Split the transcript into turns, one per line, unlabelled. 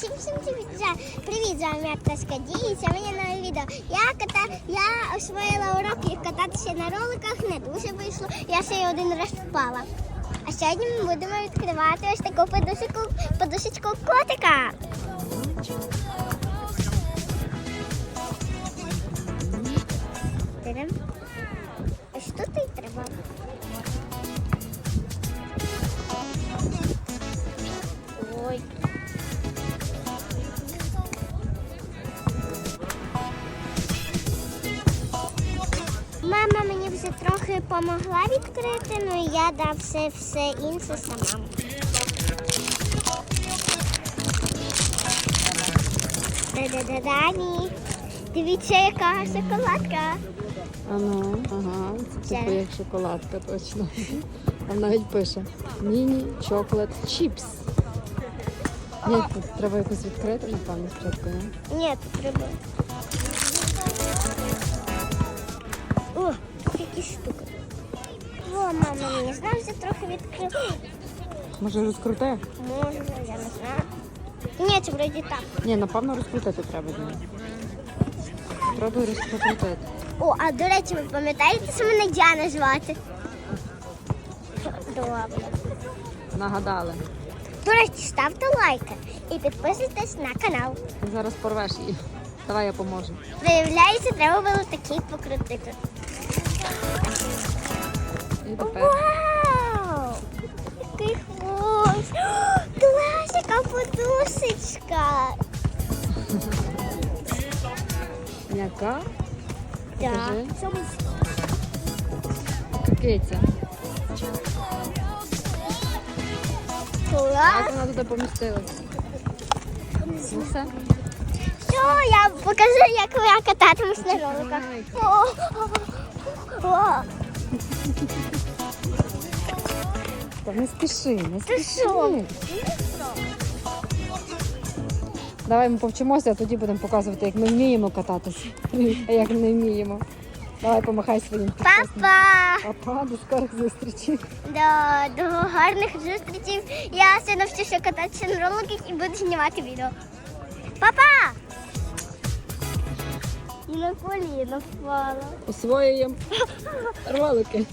Всім всім привіт! З- вами Арташка Дії. Сьогодні нове відео. Я ката, я освоїла уроки кататися на роликах, не дуже вийшло. Я ще й один раз впала. А сьогодні ми будемо відкривати ось таку подушечку, подушечку котика. Берем. Трохи допомогла відкрити, ну і я дав все, все інше сама. Да-да-да-да, Дивіться, яка шоколадка.
Ано, ага, це типу як шоколадка точно. Там навіть пише міні чоклет чіпс. Ні, тут треба якось відкрити, напевно, спочатку, ні?
Ні, тут треба. Мама, мені вже трохи відкрив.
Може розкрути?
Може, я не знаю. Ні, це вроді так.
Ні, напевно, розкрутити треба було. Спробуй розкрутити.
О, а до речі, ви пам'ятаєте, що мене Діана звати? Добре.
Нагадали.
До речі, ставте лайки і підписуйтесь на канал.
Зараз порвеш її. Давай я поможу.
Виявляється, треба було такий покрутити.
І тепер.
Подушечка!
М'яка
Так.
Покажи. киця.
Клас!
Як вона туди помістилася? Ну все.
Все, я покажу, як я кататимусь на роликах. О, о, о.
Та не спіши, не
Ти
спіши.
що?
Давай ми повчимося, а тоді будемо показувати, як ми вміємо кататися, а як не вміємо. Давай помахай своїм.
Папа!
Папа, до скорих зустрічей.
До, до гарних зустрічей. Я все навчуся кататися на роликах і буду знімати відео. Папа! І на коліно впала.
Освоюємо ролики.